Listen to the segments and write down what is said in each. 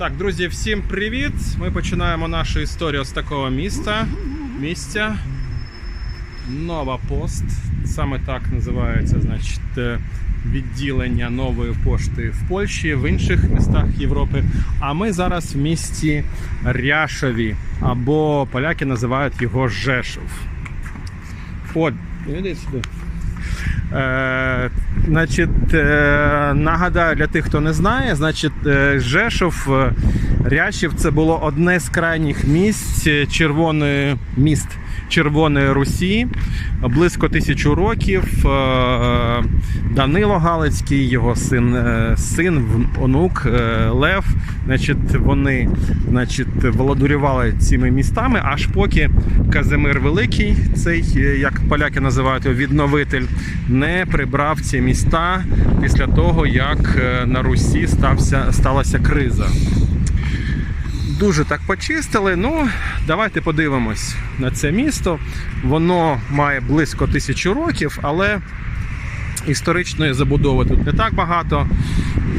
Так, друзі, всім привіт! Ми починаємо нашу історію з такого міста. Місця. Нова пост. Саме так називається, значить, е, відділення нової пошти в Польщі, в інших містах Європи. А ми зараз в місті Ряшові, або поляки називають його Жешов. От, іди сюди. Е, значить, е, нагадаю для тих, хто не знає, значить, е, Жешов, е, Рящів це було одне з крайніх місць е, червоної міст Червоної Русі близько тисячу років. Е, Данило Галицький, його син, е, син, онук е, Лев. Значить, вони значить, володарювали цими містами, аж поки Казимир Великий, цей, е, як поляки називають його, відновитель, не прибрав ці міста після того, як е, на Русі стався, сталася криза. Дуже так почистили. Ну, давайте подивимось на це місто. Воно має близько тисячі років, але історичної забудови тут не так багато.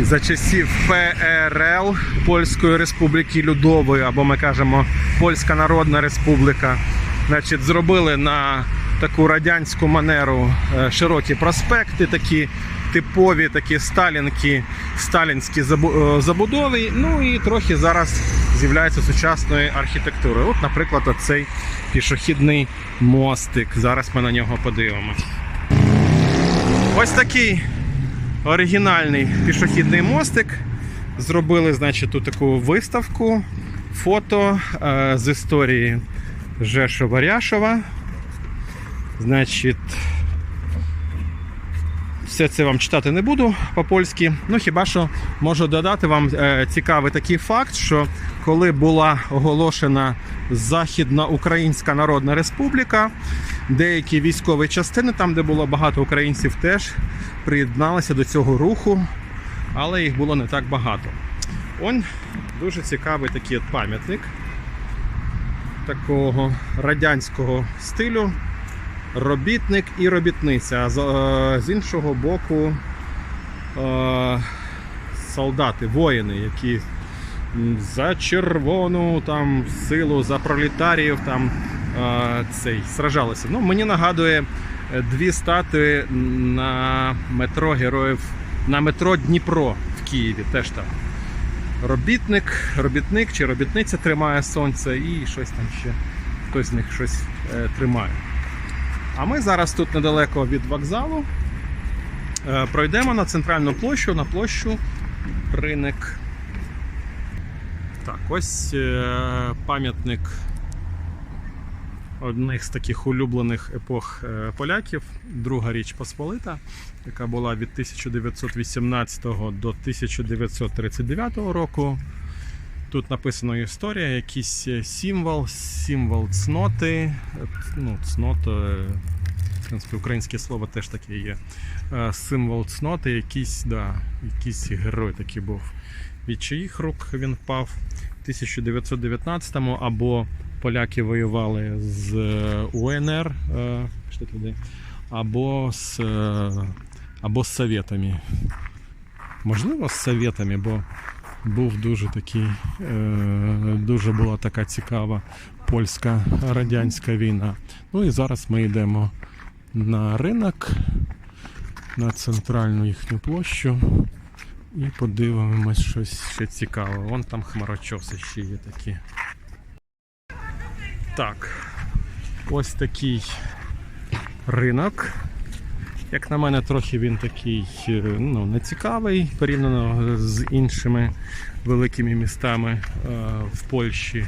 За часів ПРЛ Польської Республіки Людової, або ми кажемо Польська Народна Республіка, значить, зробили на таку радянську манеру е, широкі проспекти, такі типові, такі сталінки, сталінські е, забудови. Ну і трохи зараз з'являється сучасної архітектури. От, наприклад, оцей пішохідний мостик. Зараз ми на нього подивимось. Ось такий оригінальний пішохідний мостик. Зробили, значить, тут таку виставку, фото е, з історії Жешова Ряшова. Значить, все це вам читати не буду по-польськи. Ну хіба що можу додати вам е, цікавий такий факт, що коли була оголошена Західна Українська Народна Республіка, деякі військові частини, там де було багато українців, теж приєдналися до цього руху, але їх було не так багато. Он дуже цікавий такий от пам'ятник такого радянського стилю. Робітник і робітниця. А з, е, з іншого боку е, солдати, воїни, які за червону там силу, за пролетаріїв там е, цей сражалися. Ну, мені нагадує дві статуї на метро героїв на метро Дніпро в Києві. Теж там. Робітник, робітник чи робітниця тримає сонце і щось там ще хтось з них щось тримає. А ми зараз тут недалеко від вокзалу. Е, Пройдемо на центральну площу, на площу Ринок. Так, ось е, пам'ятник одних з таких улюблених епох е, поляків, Друга Річ Посполита, яка була від 1918 до 1939 року. Тут написано історія, якийсь е, символ, символ цноти. Ну, цнота, е, в принципі, українське слово теж таке є. Е, Символ цноти, якийсь, да, якийсь герой такий був. Від чиїх рук він впав в 1919-му, або поляки воювали з УНР, або з, або з Совєтами. Можливо, з Совєтами, бо був дуже такий, е, дуже була така цікава польська радянська війна. Ну і зараз ми йдемо на ринок, на центральну їхню площу і подивимось щось ще цікаве. Вон там хмарочоси ще є такі. Так, ось такий ринок. Як на мене, трохи він такий е, ну, нецікавий порівняно з іншими великими містами е, в Польщі.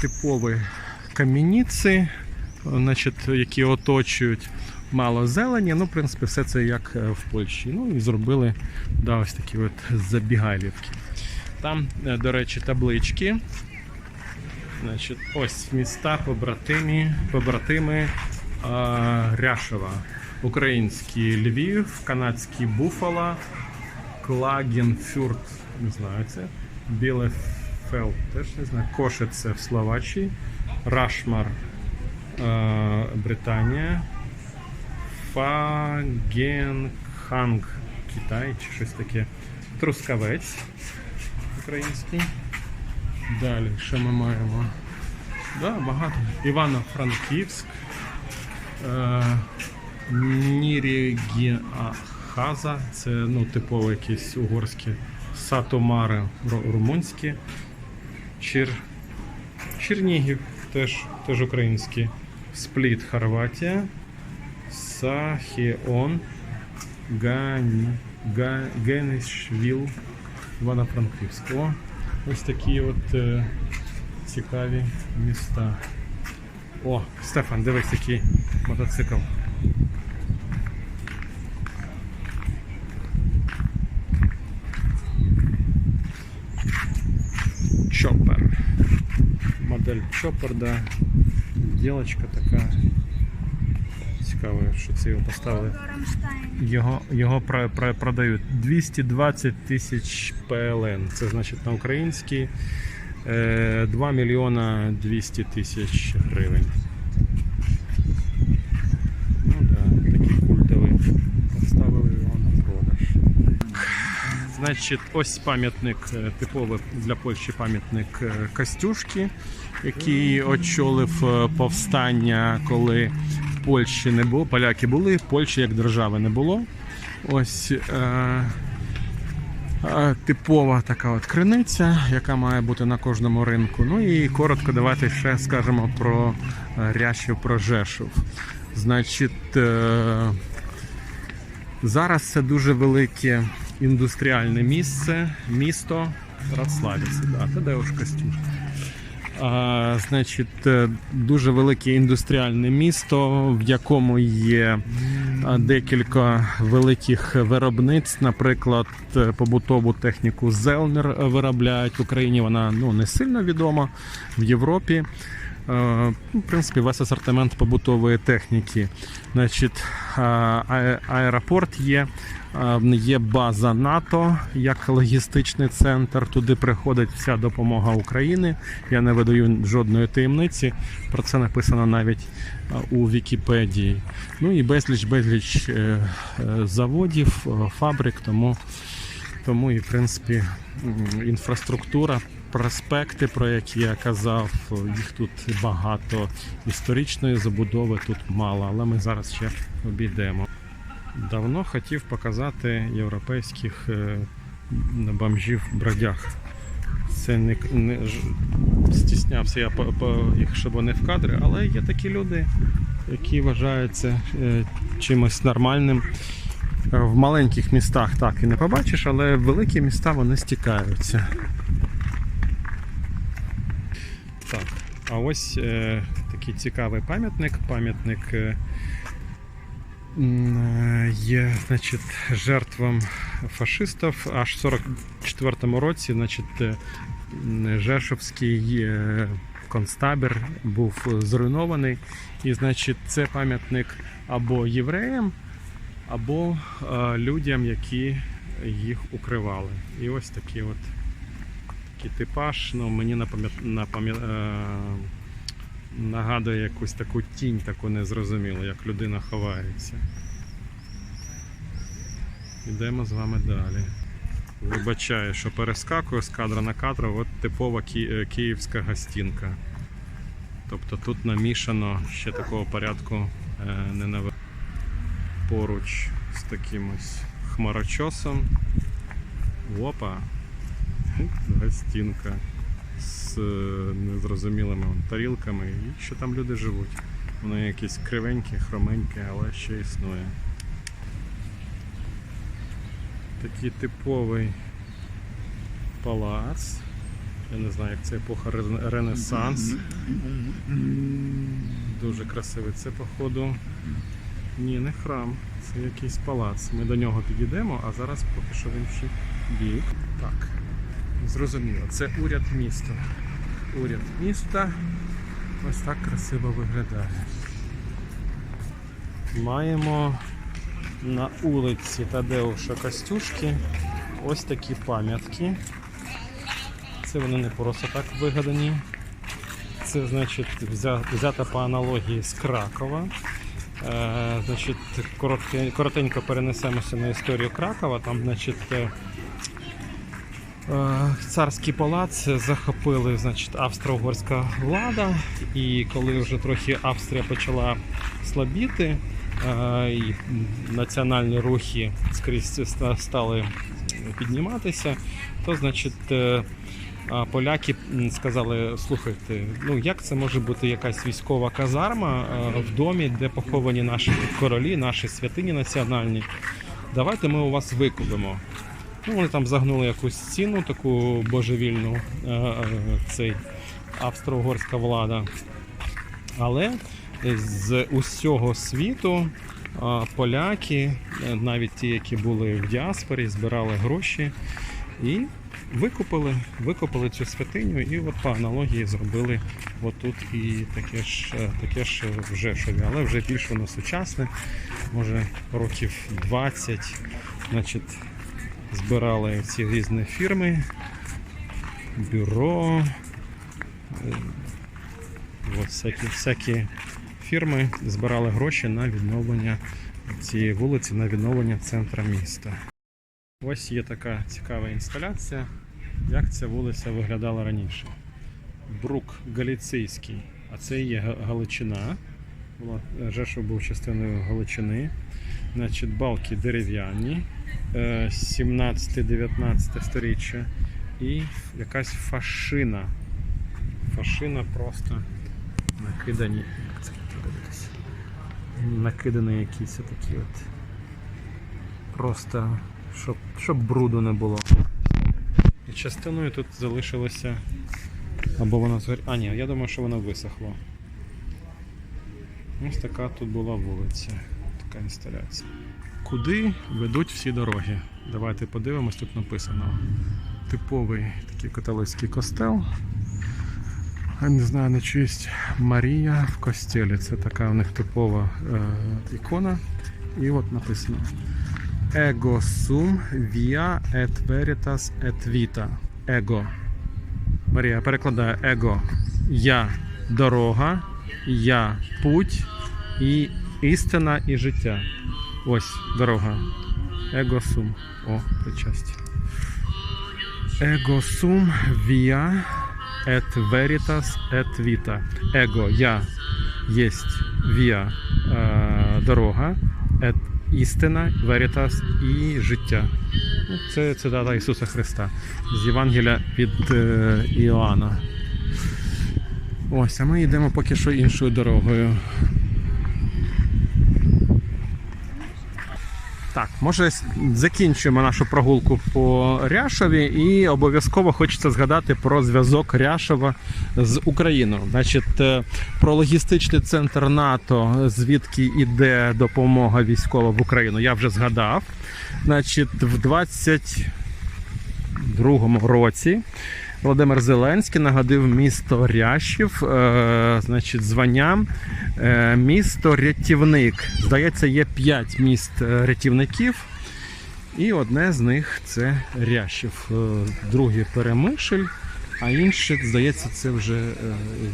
Типові кам'яниці, які оточують мало зелені. Ну, в принципі, все це як е, в Польщі. Ну і зробили да, ось такі от забігайлівки. Там, до речі, таблички. Значить, ось міста побратими а, Ряшева. Український Львів, канадський Буфало, Клагенфюрт, не знаю це. Білефелд, теж не знаю. Кошице в Словаччині, Рашмар, е, Британія, Фагенханг, Китай чи щось таке. Трускавець. український. Далі, що ми маємо? Да, багато. Івано-Франківськ. Нірігіахаза, це ну, типово якісь угорські Сатомари румунські. Чир... Чернігів теж, теж український. Спліт Хорватія. Сахіон. Гані... Га... Генішвіл. Івано-Франківськ. О, ось такі от е, цікаві міста. О, Стефан, дивись, який мотоцикл. Чоппер. Модель Чоппер, да. Ділочка така. Цікаво, що це його поставили. Його, його про, про, продають 220 тисяч ПЛН. Це значить на український е, 2 мільйона 200 тисяч гривень. Ну да, такий культовий. Поставили його на продаж. Значить, ось пам'ятник е, типовий для Польщі пам'ятник е, Костюшки, який очолив е, повстання, коли в Польщі не було. Поляки були, Польщі як держави не було. Ось е, е, типова така от криниця, яка має бути на кожному ринку. Ну і коротко давайте ще скажемо про Рящів, про Жешов. Значить, е, Зараз це дуже велике індустріальне місце, місто Рацлавіці, да, Тадеуш Костюш. А, значить, е, дуже велике індустріальне місто, в якому є декілька великих виробництв. Наприклад, е, побутову техніку Зелнер е, виробляють в Україні. Вона ну, не сильно відома в Європі. Е, В принципі, весь асортимент побутової техніки. Значить, а- аеропорт є, є база НАТО як логістичний центр. Туди приходить вся допомога України. Я не видаю жодної таємниці. Про це написано навіть у Вікіпедії. Ну і безліч безліч е, е, заводів, е, фабрик. Тому, тому і в принципі інфраструктура. Проспекти, про які я казав, їх тут багато. Історичної забудови тут мало, але ми зараз ще обійдемо. Давно хотів показати європейських е, бомжів бродяг. Це не, не стіснявся я по, по їх, щоб вони в кадрі, але є такі люди, які вважаються е, чимось нормальним. Е, В маленьких містах так і не побачиш, але великі міста вони стікаються. Так, а ось е, такий цікавий пам'ятник. Пам'ятник е, е, є значить, жертвам фашистів. Аж в 44-му році значить, е, Жешовський е, концтабір був зруйнований. І значить, це пам'ятник або євреям, або е, людям, які їх укривали. І ось такі от такий типаж, ну мені напам'ят... е, нагадує якусь таку тінь, таку незрозумілу, як людина ховається. Йдемо з вами далі. Вибачаю, що перескакую з кадра на кадр, от типова ки... е, київська гостінка. Тобто тут намішано ще такого порядку е, не нав... поруч з таким ось хмарочосом. Опа! Гостінка з е, незрозумілими тарілками. І що там люди живуть. Воно якесь кривеньке, хроменьке, але ще існує. Такий типовий палац. Я не знаю, як це епоха Ренесанс. Дуже красивий. Це, походу, ні, не храм, це якийсь палац. Ми до нього підійдемо, а зараз поки що в інший бік. Так, зрозуміло, це уряд міста. Уряд міста ось так красиво виглядає. Маємо на вулиці Тадеуша Костюшки ось такі пам'ятки. Це вони не просто так вигадані. Це значить взя- взято по аналогії з Кракова. Е, значить, коротенько перенесемося на історію Кракова. Там, значить, Е, Царський палац захопили значить, австро-угорська влада, і коли вже трохи Австрія почала слабіти, е, і національні рухи скрізь стали підніматися, то значить. е, Поляки сказали: слухайте, ну як це може бути якась військова казарма е, в домі, де поховані наші королі, наші святині національні. Давайте ми у вас викупимо. Ну, вони там загнули якусь ціну, таку божевільну, е, е, цей австро-угорська влада. Але з усього світу поляки, е, навіть ті, які були в діаспорі, збирали гроші і викупили, викупили цю святиню, і от по аналогії зробили отут і таке ж, таке ж в Жешові, але вже більш воно сучасне, може років 20. Значить, збирали ці різні фірми, бюро, е, от всякі, всякі фірми збирали гроші на відновлення цієї вулиці, на відновлення центра міста. Ось є така цікава інсталяція, як ця вулиця виглядала раніше. Брук Галіцийський, а це є Галичина. Була- Жешов був частиною Галичини. Значить, балки дерев'яні, е, 17-19 сторіччя. І якась фашина. Фашина просто накидані. Накидані якісь такі от. Просто щоб, щоб бруду не було. І частиною тут залишилося. Або вона згор... А, ні, я думаю, що воно висохло. Ось така тут була вулиця. Така інсталяція. Куди ведуть всі дороги? Давайте подивимось, тут написано. Типовий такий католицький костел. Я не знаю, на чиїсть Марія в костелі. Це така у них типова е, ікона. І от написано Ego sum via et veritas et vita. Ego. Марія перекладає его. Я дорога, я путь і істина і життя. Ось дорога. Его сум. О, причастя. Ego sum via et veritas et vita. Ego я єсть е, дорога, et істина, veritas і життя. Ну, Це цитата Ісуса Христа з Євангелія від е, Іоанна. Ось, а ми йдемо поки що іншою дорогою. Так, може закінчуємо нашу прогулку по Ряшові і обов'язково хочеться згадати про зв'язок Ряшова з Україною. Значить, е, про логістичний центр НАТО, звідки йде допомога військова в Україну, я вже згадав. Значить, в 22-му році Володимир Зеленський нагодив місто Рящів, е, значить, званням е, місто рятівник. Здається, є 5 міст е, рятівників. І одне з них це Рящів, друге Перемишль, а інше, здається, це вже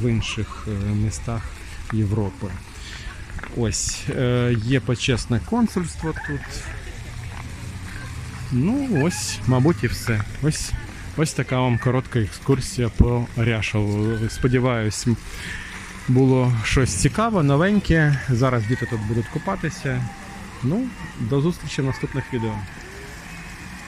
в інших містах Європи. Ось є почесне консульство тут. Ну, ось, мабуть, і все. Ось, ось така вам коротка екскурсія по Ряшову. Сподіваюсь, було щось цікаве, новеньке. Зараз діти тут будуть купатися. Ну, до зустрічі в наступних відео.